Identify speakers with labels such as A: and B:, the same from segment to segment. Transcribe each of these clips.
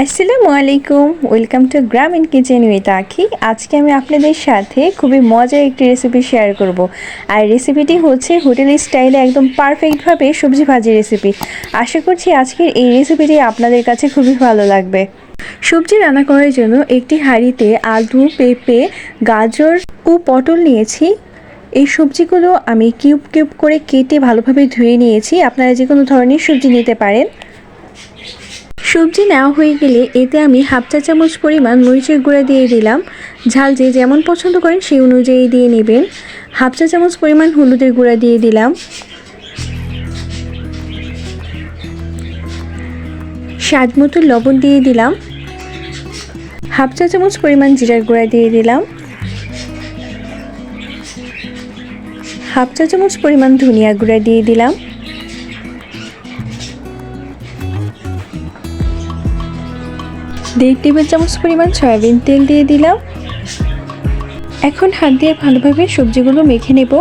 A: আসসালামু আলাইকুম, welcome to Grameen kitchen with Akhi. আজকে আমি আপনাদের সাথে খুবই মজার একটি রেসিপি শেয়ার করব। আর রেসিপিটি হচ্ছে হোটেল স্টাইলে একদম পারফেক্টভাবে সবজি ভাজি রেসিপি আশা করছি আজকের এই রেসিপিটি আপনাদের কাছে খুবই ভালো লাগবে। সবজি রান্না করার জন্য একটি হাঁড়িতে আলু, পেঁপে, গাজর ও পটল নিয়েছি। এই সবজিগুলো আমি কিউব কিউব করে কেটে ভালোভাবে ধুয়ে নিয়েছি। আপনারা যে কোনো ধরনের সবজি নিতে পারেন। সবজি নেওয়া হয়ে গেলে এতে আমি হাফ চা চামচ পরিমাণ মরিচের গুঁড়া দিয়ে দিলাম। ঝাল যে যেমন পছন্দ করেন সেই অনুযায়ী দিয়ে নেবেন। হাফ চা চামচ পরিমাণ হলুদের গুঁড়া দিয়ে দিলাম। স্বাদ মতো লবণ দিয়ে দিলাম। হাফ চা চামচ পরিমাণ জিরার গুঁড়া দিয়ে দিলাম। হাফ চা চামচ পরিমাণ ধনিয়া গুঁড়া দিয়ে দিলাম। দেড় টেবিল চামচ পরিমাণ সয়াবিন তেল দিয়ে দিলাম। এখন হাত দিয়ে ভালোভাবে সবজিগুলো মেখে নেব।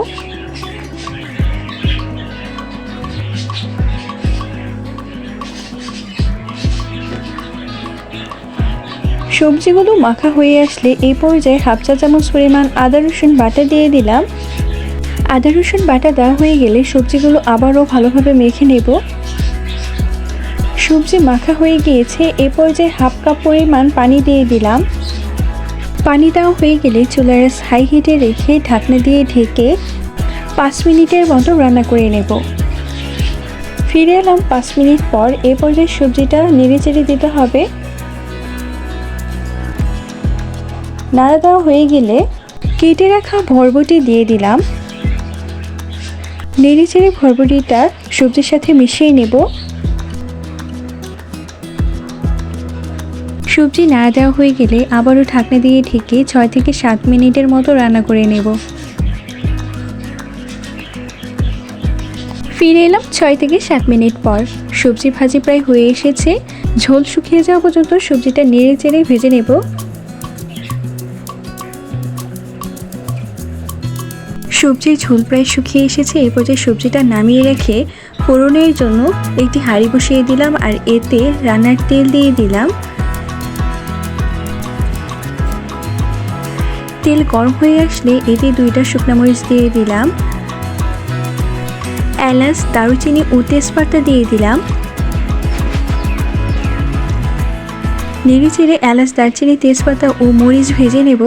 A: সবজিগুলো মাখা হয়ে আসলে এই পর্যায়ে হাফ চা চামচ পরিমাণ আদা রসুন বাটা দিয়ে দিলাম। আদা রসুন বাটা দেওয়া হয়ে গেলে সবজিগুলো আবারও ভালোভাবে মেখে নেব। সবজি মাখা হয়ে গিয়েছে, এ পর্যায়ে হাফ কাপ পরিমাণ পানি দিয়ে দিলাম। পানি দেওয়া হয়ে গেলে চুলার হাই হিটে রেখে ঢাকনা দিয়ে ঢেকে পাঁচ মিনিটের মতো রান্না করে নেব। ফিরে এলাম পাঁচ মিনিট পর, এ পর্যায়ে সবজিটা নেড়ে চেড়ে দিতে হবে। নাড়া দেওয়া হয়ে গেলে কেটে রাখা ভরবটি দিয়ে দিলাম। নেড়ে চেড়ে ভরবটিটা সবজির সাথে মিশিয়ে নেব। সবজি নাড়া দেওয়া হয়ে গেলে আবারও ঢাকনা দিয়ে ঢেকে ছয় থেকে সাত মিনিটের মতো রান্না করে নেব। ফিরে এলাম ছয় থেকে সাত মিনিট পর। সবজি ভাজি প্রায় হয়ে এসেছে। ঝোল শুকিয়ে যাওয়া পর্যন্ত সবজিটা নেড়ে চেড়ে ভেজে নেব। সবজির ঝোল প্রায় শুকিয়ে এসেছে। এই পর্যায়ে সবজিটা নামিয়ে রেখে ফোড়নের জন্য একটি হাঁড়ি বসিয়ে দিলাম আর এতে রান্নার তেল দিয়ে দিলাম। তেল গরম হয়ে আসলে এতে দুইটা শুকনো মরিচ দিয়ে দিলাম। এলাচ, দারুচিনি ও তেজপাতা দিয়ে দিলাম। নেড়ে চেড়ে এলাচ, দারচিনি, তেজপাতা ও মরিচ ভেজে নেব।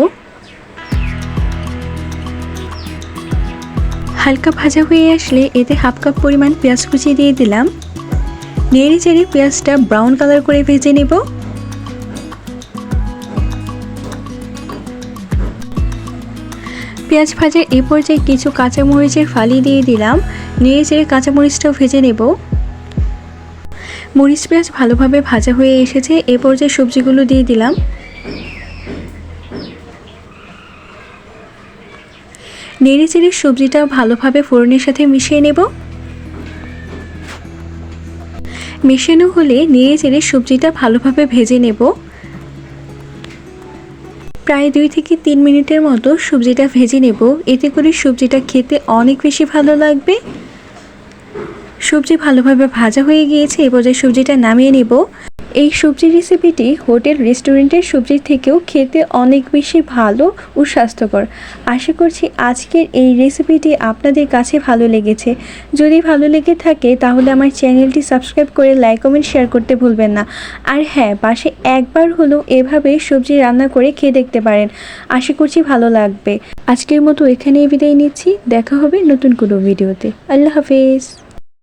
A: হালকা ভাজা হয়ে আসলে এতে হাফ কাপ পরিমাণ পেঁয়াজ কুচি দিয়ে দিলাম। নেড়ে চেড়ে পেঁয়াজটা ব্রাউন কালার করে ভেজে নেব। পেঁয়াজ ভাজার এ পর্যায়ে কিছু কাঁচামরিচের ফালি দিয়ে দিলাম। নেড়ে চেড়ে কাঁচামরিচটাও ভেজে নেব। মরিচ পেঁয়াজ ভালোভাবে ভাজা হয়ে এসেছে। এ পর্যায়ে সবজিগুলো দিয়ে দিলাম। নেড়ে চেড়ে সবজিটা ভালোভাবে ফোড়নের সাথে মিশিয়ে নেব। মেশানো হলে নেড়ে চেড়ে সবজিটা ভালোভাবে ভেজে নেব। প্রায় দুই থেকে তিন মিনিটের মতো সবজিটা ভেজে নেব। এতে করে সবজিটা খেতে অনেক বেশি ভালো লাগবে। সবজি ভালোভাবে ভাজা হয়ে গিয়েছে, এ পর্যায়ে সবজিটা নামিয়ে নেব। এই সবজি রেসিপিটি হোটেল রেস্টুরেন্টের সবজির থেকেও খেতে অনেক বেশি ভালো ও স্বাস্থ্যকর। আশা করছি আজকের এই রেসিপিটি আপনাদের কাছে ভালো লেগেছে। যদি ভালো লেগে থাকে, তাহলে আমার চ্যানেলটি সাবস্ক্রাইব করে লাইক কমেন্ট শেয়ার করতে ভুলবেন না। আর হ্যাঁ পাশে একবার হলেও এভাবে সবজি রান্না করে খেয়ে দেখতে পারেন। আশা করছি ভালো লাগবে। আজকের মতো এখানেই বিদায় নিচ্ছি। দেখা হবে নতুন কোনো ভিডিওতে আল্লাহ হাফেজ।